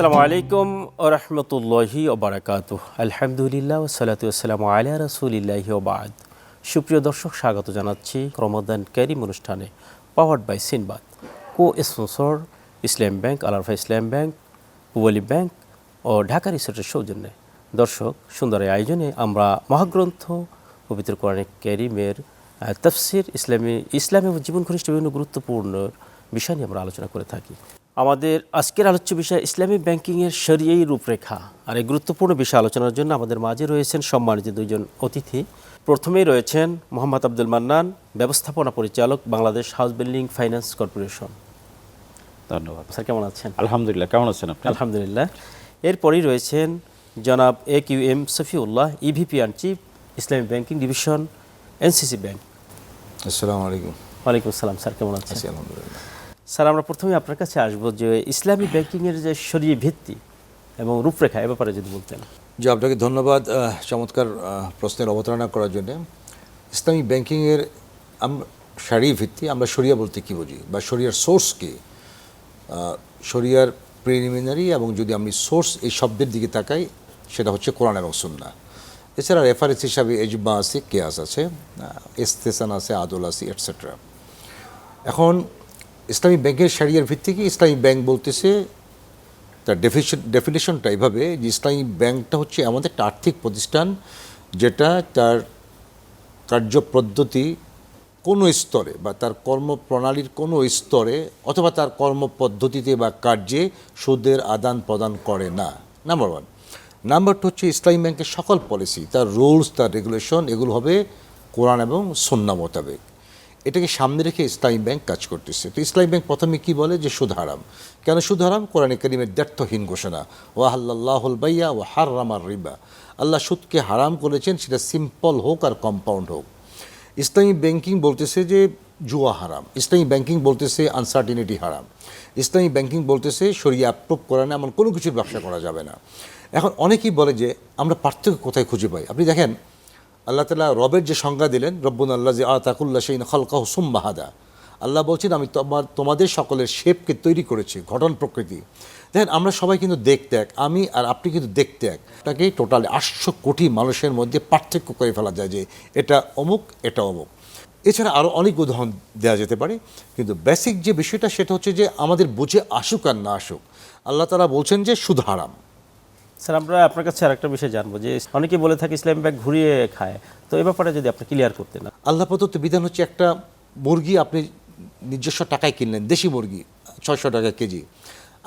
আসসালামু আলাইকুম রহমতুল্লাহি ওবরাকাত আলহামদুলিল্লাহ সালাতু আসসালামু আলা রসুলিল্লাহি ওবাদ সুপ্রিয় দর্শক, স্বাগত জানাচ্ছি রমাদান ক্যারিম অনুষ্ঠানে powered by Sinbad co sponsor Islami bank Al Arafah Islami bank Pubali bank ও ঢাকা রিসোর্টের সৌজন্যে। দর্শক, সুন্দর আয়োজনে আমরা মহাগ্রন্থ পবিত্র কোরআন ক্যারিমের তফসির ইসলামী, ইসলাম জীবন ঘনিষ্ঠ বিভিন্ন গুরুত্বপূর্ণ বিষয় নিয়ে আমরা আলোচনা করে থাকি। আমাদের আজকের আলোচ্য বিষয় ইসলামী ব্যাংকিংয়ের শরিয়াই রূপরেখা। আর এই গুরুত্বপূর্ণ বিষয় আলোচনার জন্য আমাদের মাঝে রয়েছেন সম্মানিত দুজন অতিথি। প্রথমেই রয়েছেন মোহাম্মদ আব্দুল মান্নান ব্যবস্থাপনা পরিচালক Bangladesh house building finance corporation. ধন্যবাদ। স্যার কেমন আছেন? আলহামদুলিল্লাহ কেমন আছেন আপনি? আলহামদুলিল্লাহ। এরপরই রয়েছেন জনাব A Q M Shafiullah E V P and chief Islami banking division N C C bank আসসালামু আলাইকুম। ওয়ালাইকুম আসসালাম স্যার কেমন আছেন? আলহামদুলিল্লাহ। স্যার আমরা প্রথমে আপনার কাছে আসব যে ইসলামী ব্যাংকিংয়ের যে শরীয় ভিত্তি এবং রূপরেখা এ ব্যাপারে যদি বলতেন। যে আপনাকে ধন্যবাদ চমৎকার প্রশ্নের অবতারণা করার জন্য। ইসলামী ব্যাংকিংয়ের আমরা সারি ভিত্তি আমরা শরিয়া বলতে কি বুঝি? বা শরিয়ার সোর্স কি? আহ, শরিয়ার প্রিলিমিনারি এবং যদি আমি সোর্স এই শব্দের দিকে তাকাই সেটা হচ্ছে কোরআন এবং সুন্না। এছাড়া রেফারেন্স হিসাবে এজমা আছে কেয়াস আছে এস্তেসান আছে আদল আছে এটসেট্রা এখন ইসলামী ব্যাংকের সারিয়ার ভিত্তি কি ইসলামী ব্যাংক বলতেছে, তার ডেফিনেশন ডেফিনেশনটা এইভাবে যে ইসলামী ব্যাংকটা হচ্ছে আমাদের একটা আর্থিক প্রতিষ্ঠান যেটা তার কার্যপদ্ধতি কোনো স্তরে বা তার কর্মপ্রণালীর কোনো স্তরে অথবা তার কর্মপদ্ধতিতে বা কার্যে সুদের আদান প্রদান করে না। নাম্বার ওয়ান নাম্বার টু হচ্ছে ইসলামী ব্যাংকের সকল পলিসি তার রুলস তার রেগুলেশন এগুলো হবে কোরআন এবং সন্না মোতাবেক। এটাকে সামনে রেখে ইসলামী ব্যাংক কাজ করতেছে। তো ইসলামী ব্যাংক প্রথমে কি বলে যে সুদ হারাম। কেন সুদ হারাম? কোরআন করিমের দ্ব্যর্থহীন ঘোষণা ও আল্লাহুল বাইয়া ও হার রামার রিবা। আল্লাহ সুদকে হারাম করেছেন, সেটা সিম্পল হোক আর কম্পাউন্ড হোক। ইসলামী ব্যাংকিং বলতেছে যে জুয়া হারাম। ইসলামী ব্যাংকিং বলতেছে আনসার্টিনিটি হারাম। ইসলামী ব্যাংকিং বলতেছে সরিয়ে অ্যাপ্রুভ করে না, এমন কোনো কিছুর ব্যবসা করা যাবে না। এখন অনেকেই বলে যে আমরা পার্থক্য কোথায় খুঁজে পাই? আপনি দেখেন আল্লাহ তালা রবের যে সংজ্ঞা দিলেন, রব্বুন আল্লাহ যে আতাকুল্লা সেই খলকাহ সুম্বাহাদা আল্লাহ বলছেন, আমি তোমার, তোমাদের সকলের শেপকে তৈরি করেছি ঘটন প্রকৃতি। দেখেন, আমরা সবাই কিন্তু দেখতে এক, আমি আর আপনি কিন্তু দেখতে এক। তাকে টোটালি আটশো কোটি মানুষের মধ্যে পার্থক্য করে ফেলা যায় যে এটা অমুক এটা অমুক। এছাড়া আরও অনেক উদাহরণ দেওয়া যেতে পারে, কিন্তু বেসিক যে বিষয়টা সেটা হচ্ছে যে আমাদের বুঝে আসুক আর না আসুক, আল্লাহ তালা বলছেন যে সুদ হারাম। স্যার, আমরা আপনার কাছে আরেকটা বিষয় জানব যে অনেকে বলে থাকে ইসলামী ব্যাগ ঘুরিয়ে খায়। তো এ ব্যাপারে যদি আপনি ক্লিয়ার করতেন। আল্লাহ প্রদত্ত বিধান হচ্ছে একটা মুরগি আপনি নিজস্ব টাকায় কিনলেন, দেশি মুরগি, ছয়শো টাকা কেজি।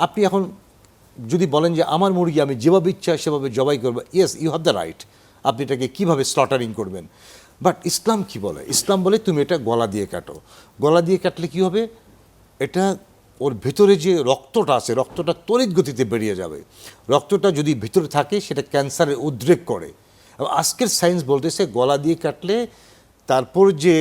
আপনি এখন যদি বলেন যে আমার মুরগি আমি যেভাবে ইচ্ছা সেভাবে জবাই করব yes you have the right আপনি এটাকে কীভাবে স্লটারিং করবেন? বাট ইসলাম কি বলে? ইসলাম বলে তুমি এটা গলা দিয়ে কাটো। গলা দিয়ে কাটলে কি হবে? এটা ওর ভেতরে যে রক্তটা আছে, রক্তটা তড়িৎ গতিতে বেরিয়ে যাবে। রক্তটা যদি ভিতরে থাকে, সেটা ক্যান্সারের উদ্রেক করে। আজকের সায়েন্স বলতেছে, গলা দিয়ে কাটলে তারপর যে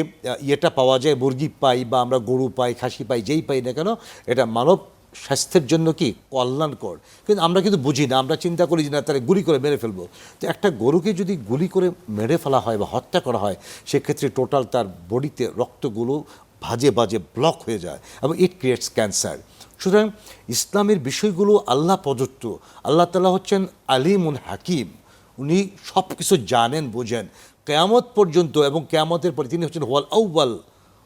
ইয়েটা পাওয়া যায়, মুরগি পাই বা আমরা গরু পাই, খাসি পাই, যেই পাই না কেন, এটা মানব স্বাস্থ্যের জন্য কি কল্যাণকর। কিন্তু আমরা কিন্তু বুঝি না, আমরা চিন্তা করি যে না তারা গুলি করে মেরে ফেলব। তো একটা গরুকে যদি গুলি করে মেরে ফেলা হয় বা হত্যা করা হয়, সেক্ষেত্রে টোটাল তার বডিতে রক্তগুলো ভাজে বাজে ব্লক হয়ে যায় এবং ইট ক্রিয়েটস ক্যান্সার সুতরাং ইসলামের বিষয়গুলো আল্লাহ প্রদত্ত। আল্লাহ তালা হচ্ছেন আলিমুল হাকিম। উনি সব কিছু জানেন, বোঝেন। কেয়ামত পর্যন্ত এবং কেয়ামতের পরে তিনি হচ্ছেন ওয়াল আউ্বাল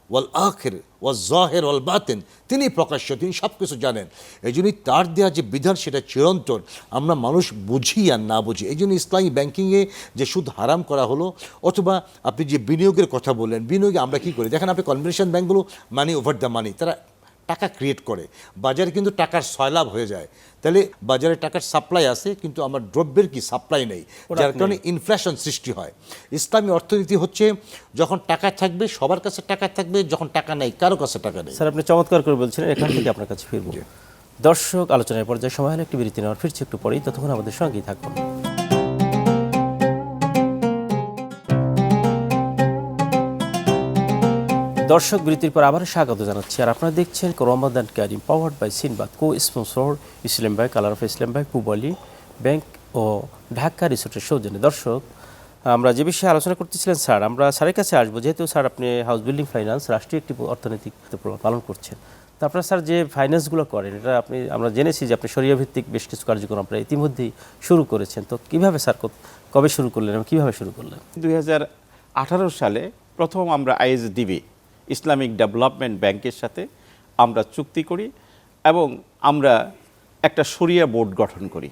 ওয়াল আখের ওয়াল জাহের, ওয়াল বাতেন। তিনি প্রকাশ্য, তিনি সব কিছু জানেন। এই জন্যই তার দেওয়া যে বিধান, সেটা চিরন্তন। আমরা মানুষ বুঝি আর না বুঝি। এই জন্য ইসলামী ব্যাংকিংয়ে যে সুদ হারাম করা হলো, অথবা আপনি যে বিনিয়োগের কথা বললেন, বিনিয়োগে আমরা কী করি? দেখেন আপনি কনভেনশন ব্যাঙ্কগুলো মানি ওভার দ্য মানি তারা টাকা ক্রিয়েট করে। বাজারে কিন্তু টাকার সয়লাভ হয়ে যায়। তাহলে বাজারে টাকার সাপ্লাই আছে কিন্তু আমার দ্রব্যের কি সাপ্লাই নেই যার কারণে ইনফ্লেশন সৃষ্টি হয়। ইসলামী অর্থনীতি হচ্ছে যখন টাকা থাকবে সবার কাছে টাকা থাকবে যখন টাকা নেই কারও কাছে টাকা নেই। স্যার আপনি চমৎকার করে বলছিলেন এখান থেকে আপনার কাছে ফিরবো। দর্শক আলোচনার পর্যায়ে সময় হলে একটি বিরতি নেওয়ার ফিরছি একটু পরেই ততক্ষণ আমাদের সঙ্গেই থাকুন। দর্শক বৃত্তির পর আবার স্বাগত জানাচ্ছি। আর আপনারা দেখছেন রমাদান ক্যারিম powered by Sinbad co sponsor Islami bank Al Arafah Islami bank Pubali bank ও ঢাকা রিসোর্টের সৌজন্যে। দর্শক আমরা যে বিষয়ে আলোচনা করতেছিলেন স্যার আমরা স্যারের কাছে আসব। যেহেতু স্যার আপনি হাউস বিল্ডিং ফাইন্যান্স রাষ্ট্রীয় একটি অর্থনৈতিক প্রভাব পালন করছেন। তো আপনারা স্যার যে ফাইন্যান্সগুলো করেন এটা আপনি আমরা জেনেছি যে আপনি সরিয়া ভিত্তিক বেশ কিছু কার্যক্রম আপনারা ইতিমধ্যেই শুরু করেছেন। তো কীভাবে স্যার কবে শুরু করলেন এবং কীভাবে শুরু করলেন? দুই হাজার আঠারো সালে প্রথম আমরা আইএসডিবি ইসলামিক ডেভেলপমেন্ট ব্যাংকের সাথে আমরা চুক্তি করি এবং আমরা একটা শরিয়া বোর্ড গঠন করি।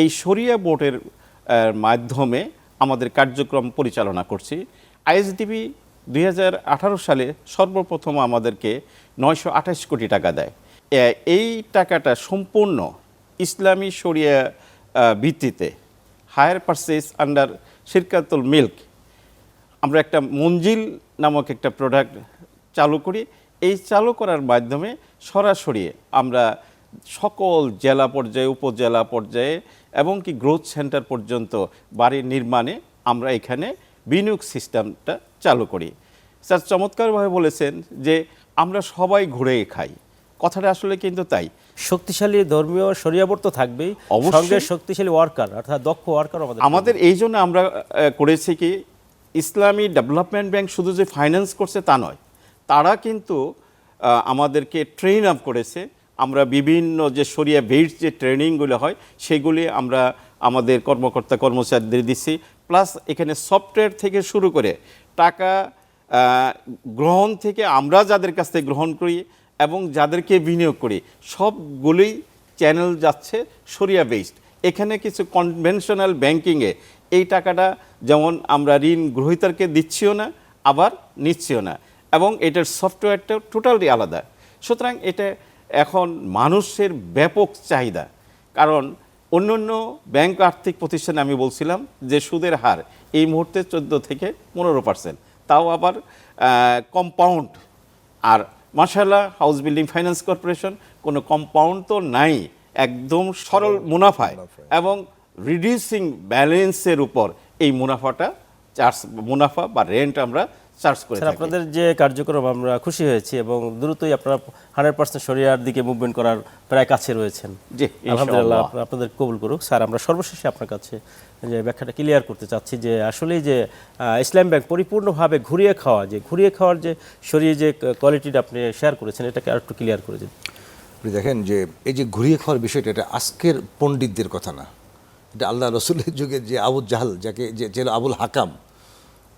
এই শরিয়া বোর্ডের মাধ্যমে আমাদের কার্যক্রম পরিচালনা করছি। আইএসডিবি দুই হাজার আঠারো সালে সর্বপ্রথম আমাদেরকে নয়শো আঠাশ কোটি টাকা দেয়। এই টাকাটা সম্পূর্ণ ইসলামী শরিয়া ভিত্তিতে হায়ার পারচেস আন্ডার শিরকাতুল মিল্ক। আমরা একটা মঞ্জিল নামক একটা প্রোডাক্ট চালু করি। এই চালু করার মাধ্যমে সরাসরি আমরা সকল জেলা পর্যায়ে উপজেলা পর্যায়ে এবং কি গ্রোথ সেন্টার পর্যন্ত বাড়ির নির্মাণে আমরা এখানে বিনিয়োগ সিস্টেমটা চালু করি। স্যার চমৎকারভাবে বলেছেন যে আমরা সবাই ঘুরে খাই। কথাটা আসলে কিন্তু তাই। শক্তিশালী ধর্মীয় শরিয়াবর তো থাকবেই। সঙ্গে শক্তিশালী ওয়ার্কার অর্থাৎ দক্ষ ওয়ার্কার আমাদের আমাদের এই জন্য আমরা করেছি কি ইসলামী ডেভেলপমেন্ট ব্যাংক শুধু যে ফাইন্যান্স করছে তা নয় তারা কিন্তু আমাদেরকে ট্রেন আপ করেছে। আমরা বিভিন্ন যে সরিয়া বেইট যে ট্রেনিংগুলো হয়, সেগুলি আমরা আমাদের কর্মকর্তা কর্মচারীদের দিচ্ছি। প্লাস এখানে সফটওয়্যার থেকে শুরু করে টাকা গ্রহণ থেকে আমরা যাদের কাছ থেকে গ্রহণ করি এবং যাদেরকে বিনিয়োগ করি সবগুলোই চ্যানেল যাচ্ছে সরিয়া বেসড এখানে কিছু কনভেনশনাল ব্যাংকিংয়ে এই টাকাটা যেমন আমরা ঋণ গ্রহীতারকে দিচ্ছিও না, আবার নিচ্ছিও না। এবং এটার সফটওয়্যারটা টোটালি আলাদা। সুতরাং এটা এখন মানুষের ব্যাপক চাহিদা। কারণ অন্য অন্য ব্যাংক আর্থিক প্রতিষ্ঠানে আমি বলছিলাম যে সুদের হার এই মুহূর্তে চোদ্দ থেকে পনেরো পার্সেন্ট তাও আবার কম্পাউন্ড আর মার্শাল্লাহ হাউস বিল্ডিং ফাইন্যান্স কর্পোরেশন কোনো কম্পাউন্ড তো নাই একদম সরল মুনাফায়। এবং রিডিউসিং ব্যালেন্সের উপর এই মুনাফাটা চার্জ মুনাফা বা রেন্ট আমরা চার্জ করে স্যার আপনাদের যে কার্যক্রম আমরা খুশি হয়েছি এবং দ্রুতই আপনারা হান্ড্রেড পার্সেন্ট শরিয়ার দিকে মুভমেন্ট করার প্রায় কাছে রয়েছেন। জি, আলহামদুলিল্লাহ আপনাদের কবুল করুক। স্যার আমরা সর্বশেষে আপনার কাছে যে ব্যাখ্যাটা ক্লিয়ার করতে চাচ্ছি যে আসলেই যে আহ, ইসলাম ব্যাংক পরিপূর্ণভাবে ঘুরিয়ে খাওয়া যে ঘুরিয়ে খাওয়ার যে শরীরে যে কোয়ালিটিটা আপনি শেয়ার করেছেন এটাকে আর একটু ক্লিয়ার করে দিন। আপনি দেখেন যে এই যে ঘুরিয়ে খাওয়ার বিষয়টা এটা আজকের পণ্ডিতদের কথা না। এটা আল্লাহ রসুলের যুগে যে আবু জাহাল যাকে যে ছিল আবুল হাকাম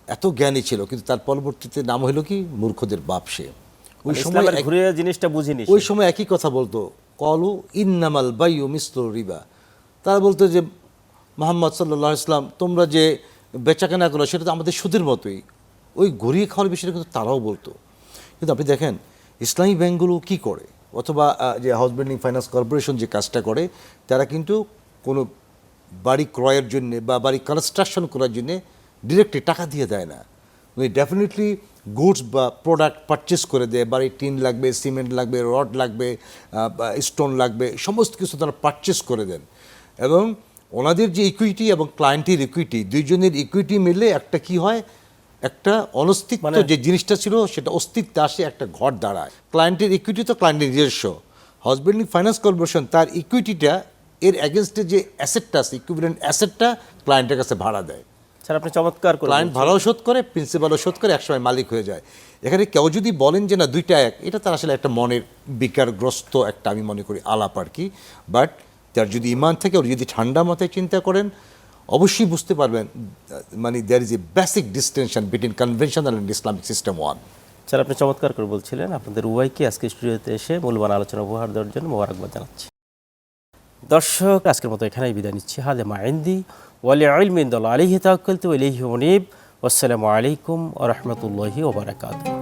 এত জ্ঞানী ছিল কিন্তু তার পরবর্তীতে নাম হলো কি? মূর্খদের বাপ সে। ওই সময় ইসলামের এক- ঘুরিয়ে জিনিসটা বুঝিনি ওই সময় একই কথা বলতো কলু ইন্নামাল বাইউ মিসল রিবা। তারা বলতো যে মোহাম্মদ সাল্লাহ ইসলাম তোমরা যে বেচাকেনা করো সেটা তো আমাদের সুদের মতোই। ওই ঘুরিয়ে খাওয়ার বিষয়টা কিন্তু তারাও বলতো। কিন্তু আপনি দেখেন ইসলামী ব্যাংকগুলো কি করে? অথবা যে হাউস বিল্ডিং ফাইন্যান্স কর্পোরেশন যে কাজটা করে তারা কিন্তু কোনো বাড়ি ক্রয়ের জন্যে বা বাড়ি কনস্ট্রাকশন করার জন্য ডিরেক্টলি টাকা দিয়ে দেয় না। উনি ডেফিনেটলি গুডস বা প্রোডাক্ট পারচেস করে দেয়। বাড়ি টিন লাগবে সিমেন্ট লাগবে রড লাগবে স্টোন লাগবে সমস্ত কিছু তারা পারচেস করে দেন। এবং ওনাদের যে ইকুইটি এবং ক্লায়েন্টের ইকুইটি দুইজনের ইকুইটি মিলে একটা কি হয়? একটা অনস্তিত্ব যে জিনিসটা ছিল সেটা অস্তিত্বে আসে একটা ঘর দাঁড়ায়। ক্লায়েন্টের ইকুইটি তো ক্লায়েন্টের নিজস্ব। হাউসবিল্ডিং ফাইন্যান্স কর্পোরেশন তার ইকুইটিটা এর অ্যাগেনস্টে যে অ্যাসেটটা আছে ইকুইভ্যালেন্ট অ্যাসেটটা ক্লায়েন্টের কাছে ভাড়া দেয়। স্যার আপনি চমৎকার করে ক্লায়েন্ট ভাড়াও শোধ করে প্রিন্সিপালও শোধ করে একসময় মালিক হয়ে যায়। এখানে কেউ যদি বলেন যে না দুইটা এক এটা তার আসলে একটা মনের বিকারগ্রস্ত একটা আমি মনে করি আলাপ আর কি। বাট তার যদি ইমান থেকে ওর যদি ঠান্ডা মাথায় চিন্তা করেন অবশ্যই বুঝতে পারবেন মানে there is a basic distinction between conventional and Islamic system one sir আপনি চমৎকার করে বলছিলেন আপনাদের উভয়কে আজকে স্টুডিওতে এসে মূল্যবান আলোচনা উপহার দেওয়ার জন্য মোবারকবাদ জানাচ্ছি। দর্শক আজকের মতো এখানেই বিদায় নিচ্ছি। হাদে মাইন্দি ওয়ালি আলমিন্দুল্লাহ আলিহি তাক্কলতু ইলাইহি মুনিব আসসালামু আলাইকুম ওয়া রাহমাতুল্লাহি ওয়া বারাকাতুহু